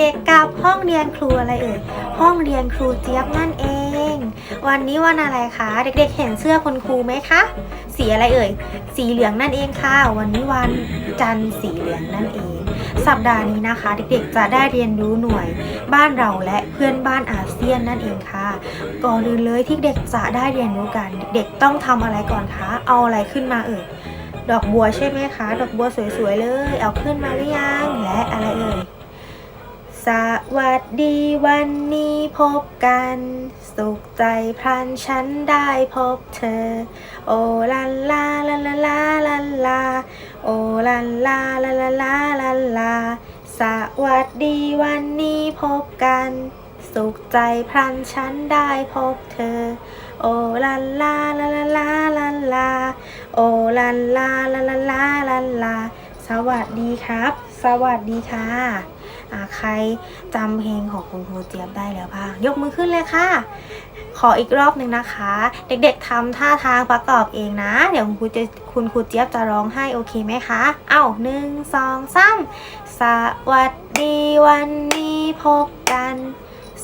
เด็กๆกับห้องเรียนครูอะไรเอ่ย ห้องเรียนครูเจี๊ยบนั่นเอง วันนี้วันอะไรคะ เด็กๆเห็นเสื้อคุณครูไหมคะ สีอะไรเอ่ย สีเหลืองนั่นเองค่ะ วันนี้วันจันทร์สีเหลืองนั่นเอง สัปดาห์นี้นะคะ เด็กๆจะได้เรียนรู้หน่วยบ้านเราและเพื่อนบ้านอาเซียนนั่นเองค่ะก่อนอื่นเลยที่เด็กจะได้เรียนรู้กัน เด็กๆต้องทำอะไรก่อนคะ เอาอะไรขึ้นมาเอ่ยดอกบัวใช่ไหมคะ ดอกบัวสวยๆเลย เอาขึ้นมาหรือยัง และอะไรเอ่ย สวัสดีวันนี้พบกัน สุขใจพลันฉันได้พบเธอ โอลันลาลาลาลาลาลาโอลันลาลาลาลาลาลาสวัสดีวันนี้พบกัน สุขใจพลันฉันได้พบเธอ โอลันลาลาลาลาลาลาโอลันลาลาลาลาลาลาสวัสดีครับ สวัสดีค่ะ ใครจำเพลงของคุณครูเจี๊ยบได้แล้วบ้าง ยกมือขึ้นเลยค่ะ ขออีกรอบหนึ่งนะคะ เด็กๆทำท่าทางประกอบเองนะ เดี๋ยวคุณครูจะคุณครูเจี๊ยบจะร้องให้โอเคไหมคะ เอ้าหนึ่งสองสามสวัสดีวันนี้พบกัน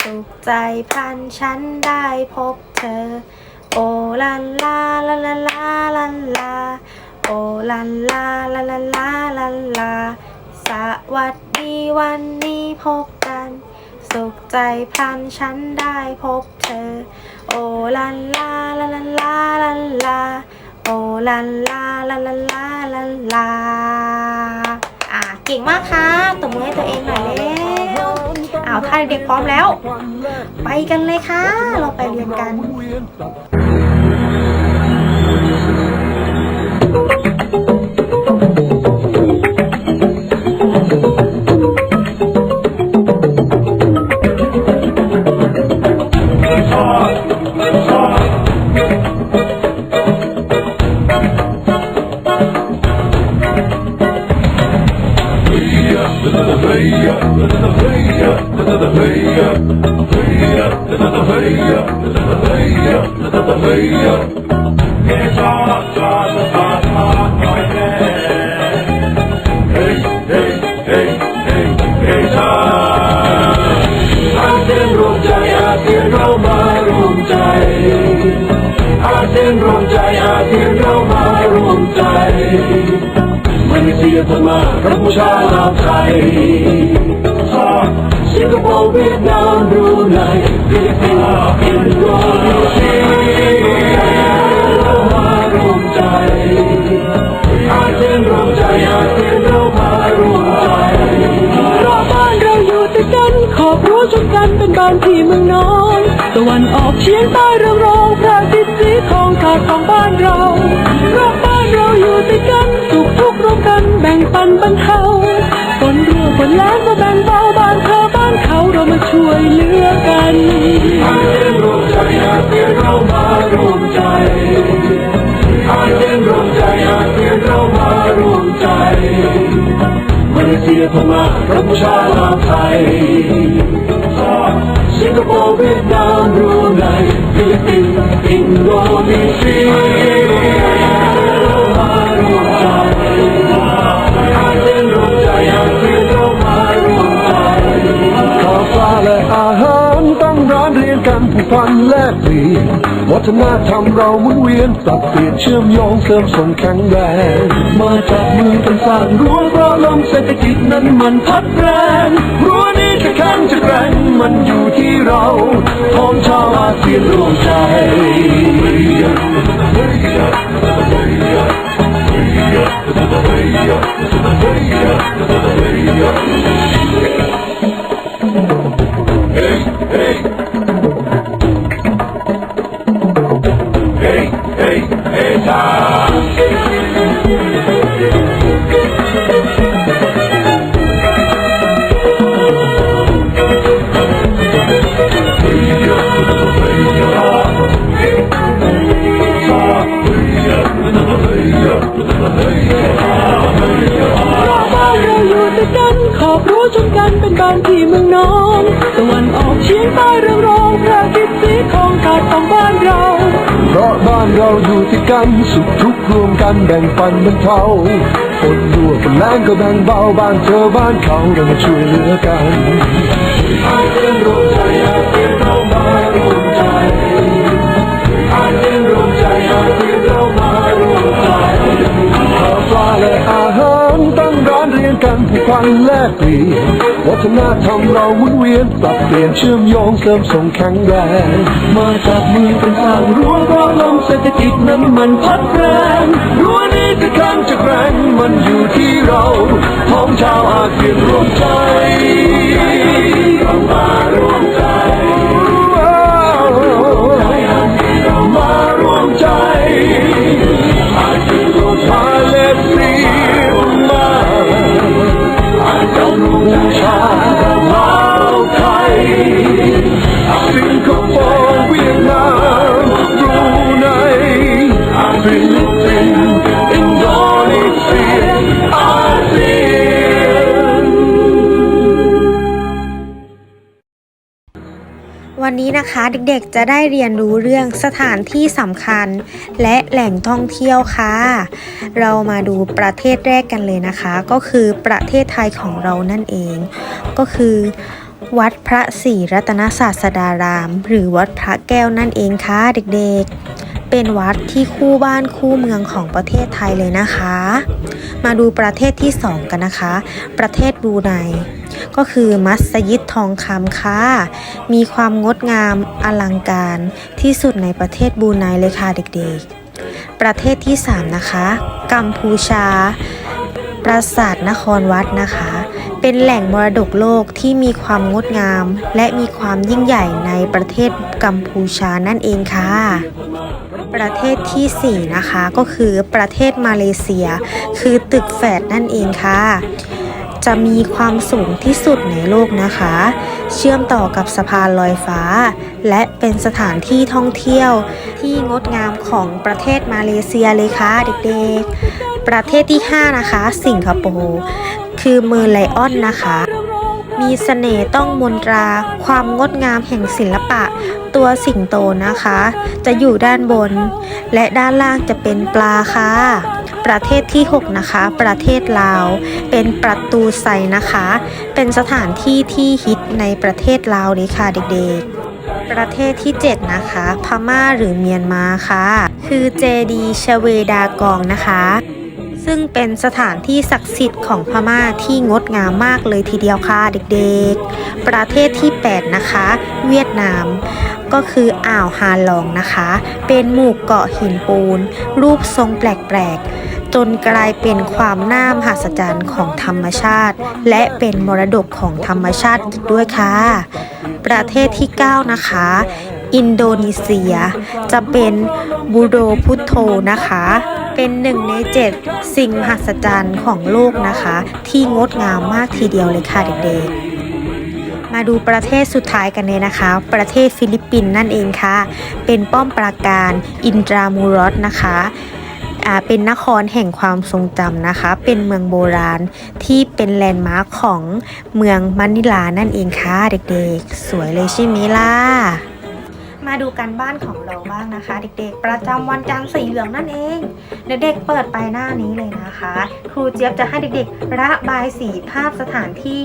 สุขใจพลันฉันได้พบเธอ โอลันลาลาลาลาลาลาโอลันลาลาลาลาลาลา วัสดีวันนี้พบกัน สุขใจพลันฉันได้พบเธอ โอลันลาลาลาลาลาลาโอลันลาลาลาลาลาลาอ่าเก่งมากค่ะตบมือให้ตัวเองหน่อยเร็วอ้าวถ้าเด็กพร้อมแล้ว ไปกันเลยค่ะ เราไปเรียนกัน อาเซียนรวมใจอาเซียนเรามารวมใจอาเซียน รวมใจอาเซียนเรามารวมใจมาเลเซียพม่ากัมพูชาลาวไทยสิงคโปร์เวียดนามบรูไนฟิลิปปินส์อินโดนีเซียเรามารวมใจอาเซียนรวมใจอาเซียนเรามารวมใจรอบบ้านเราอยู่ติดกันขอบรั้ชนกันเป็นบ้านที่เมืองนอนตะวันออกเฉียงใต้เรืองรองพระอาทิตย์สีทองขาดของบ้านเรารอบบ้านเราอยู่ติดกันสุขทุกข์ร่วมกันแบ่งปันบรรเทาฝนรั่วฝนแล้งก็แบ่ ร่วมใจมาเลเซียพม่ากัมพูชาลาวไทยสิงคโปร์เวียดนามรูไนฟิลิปปินส์อินโดนีเซียันแลกเปลี่ยนวัฒนธรรมเราหมุนเวียนปรับเปลี่ยนเชื่อมโยงเสริมส่งแข็งแรงมาจากมือกันสร้างรั้วเพราะลมเศรษฐกิจนั้นมันพัดแรงรั้วนี้จะแข็งจะแกร่งมันอยู่ที่เราพร้อมชาวอาเซียนรวมใจ เพราะบ้านเราอยู่ที่กันสุขทุกข์รวมกันแบ่งปันบรรเทาฝนรั่วฝนแรงก็แบ่งเบาบ้านเธอบ้านเขาเรามาช่วยเหลือกันอาเซียนรวมใจอาเซียนเรามารวมใจอาเซียนรวมใจอาเซียนเรามารวมใจข้าวปลาและอาหารตั้งร้านเรียนกันผูกพันแลกเปลี่ยน วัฒนธรรมเราวนเวียนปรับเปลี่ยนเชื่อมโยงเสริมส่งแข็งแรงมาจากมือเป็นสร้างรั้วเพราะลมเศรษฐกิจนั้นมันพัดแรงรั้วนี้จะแข็งจะแกร่งมันอยู่ที่เราท้องชาวอาเซียนรวมใจ วันนี้นะคะเด็กๆจะได้เรียนรู้เรื่องสถานที่สำคัญ และแหล่งท่องเที่ยวค่ะ เรามาดูประเทศแรกกันเลยนะคะ ก็คือประเทศไทยของเรานั่นเอง ก็คือวัดพระศรีรัตนศาสดาราม หรือวัดพระแก้วนั่นเองค่ะเด็กๆ เป็นวัดที่คู่บ้านคู่เมืองของประเทศไทยเลยนะคะ มาดูประเทศที่สองกันนะคะ ประเทศบรูไน ก็คือมัสยิดทองคำค่ะ มีความงดงามอลังการที่สุดในประเทศบูไนเลยค่ะเด็กๆ ประเทศที่ 3 นะคะ กัมพูชา ปราสาทนครวัดนะคะ เป็นแหล่งมรดกโลกที่มีความงดงาม และมีความยิ่งใหญ่ในประเทศกัมพูชานั่นเองค่ะประเทศทีสี่4 นะคะก็คือประเทศมาเลเซีย คือตึกแฝดนั่นเองค่ะ จะมีความสูงที่สุดในโลกนะคะ เชื่อมต่อกับสะพานลอยฟ้า และเป็นสถานที่ท่องเที่ยวที่งดงามของประเทศมาเลเซียเลยค่ะเด็กๆ ประเทศที่ 5 นะคะ สิงคโปร์ คือเมอร์ไลออนนะคะมีเสน่ห์ต้องมนตรา ความงดงามแห่งศิลปะ ตัวสิงโตนะคะ จะอยู่ด้านบน และด้านล่างจะเป็นปลาค่ะ ประเทศที่ 6 นะคะ ประเทศลาว เป็นประตูไซนะคะ เป็นสถานที่ที่ฮิตในประเทศลาวเลยค่ะเด็กๆประเทศที่ 7 นะคะ พม่าหรือเมียนมาค่ะ คือเจดีชเวดากองนะคะ ซึ่งเป็นสถานที่ศักดิ์สิทธิ์ของพม่าที่งดงามมากเลยทีเดียวค่ะเด็กๆ ประเทศที่ 8 นะคะ เวียดนาม ก็คืออ่าวฮาลองนะคะ เป็นหมู่เกาะหินปูน รูปทรงแปลกๆ จนกลายเป็นความน่ามหัศจรรย์ของธรรมชาติ และเป็นมรดกของธรรมชาติอีกด้วยค่ะ ประเทศที่ 9 นะคะ อินโดนีเซีย จะเป็นบูโดพุทโธนะคะเป็นหนึ่งในเจ็ดสิ่งมหัศจรรย์ของโลกนะคะ ที่งดงามมากทีเดียวเลยค่ะเด็กๆ มาดูประเทศสุดท้ายกันเลยนะคะ ประเทศฟิลิปปินส์นั่นเองค่ะ เป็นป้อมปราการอินทรามูรอสนะคะ เป็นนครแห่งความทรงจำนะคะ เป็นเมืองโบราณที่เป็นแลนด์มาร์คของเมืองมะนิลานั่นเองค่ะเด็กๆ สวยเลยใช่ไหมล่ะมาดูกันบ้านของเราบ้างนะคะ เด็กๆ ประจำวันจันทร์สีเหลืองนั่นเอง เด็กๆ เปิดไปหน้านี้เลยนะคะ ครูเจี๊ยบจะให้เด็กๆ ระบายสีภาพสถานที่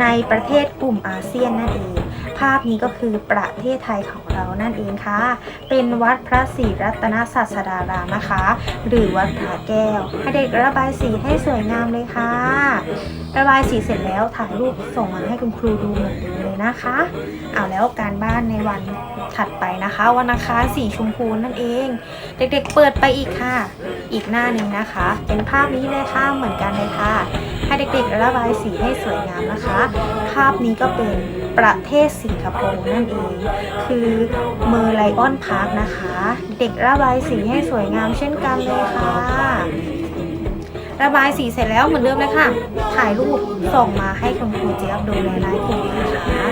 ในประเทศกลุ่มอาเซียนนั่นเอง ภาพนี้ก็คือประเทศไทยของเรานั่นเองค่ะ เป็นวัดพระศรีรัตนศาสดารามนะคะ หรือวัดพระแก้ว ให้เด็กระบายสีให้สวยงามเลยค่ะ ระบายสีเสร็จแล้วถ่ายรูปส่งมาให้คุณครูดูเหมือนเดิมเลยนะคะเอาแล้วการบ้านในวันถัดไปนะคะ วันอังคารสีชมพูนั่นเอง เด็กๆเปิดไปอีกค่ะ อีกหน้าหนึ่งนะคะ เป็นภาพนี้เลยค่ะเหมือนกันเลยค่ะ ให้เด็กๆระบายสีให้สวยงามนะคะ ภาพนี้ก็เป็น ประเทศสิงคโปร์นั่นเอง คือเมอร์ไลออนพาร์คนะคะ เด็กระบายสีให้สวยงามเช่นกันเลยค่ะ ระบายสีเสร็จแล้วเหมือนเดิมเลยค่ะ ถ่ายรูปส่งมาให้คุณครูเจี๊ยบดูในไลน์กลุ่มนะคะ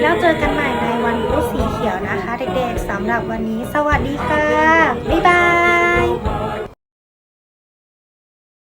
แล้วเจอกันใหม่ในวันพุธสีเขียวนะคะ เด็กๆสำหรับวันนี้ สวัสดีค่ะ บ๊ายบาย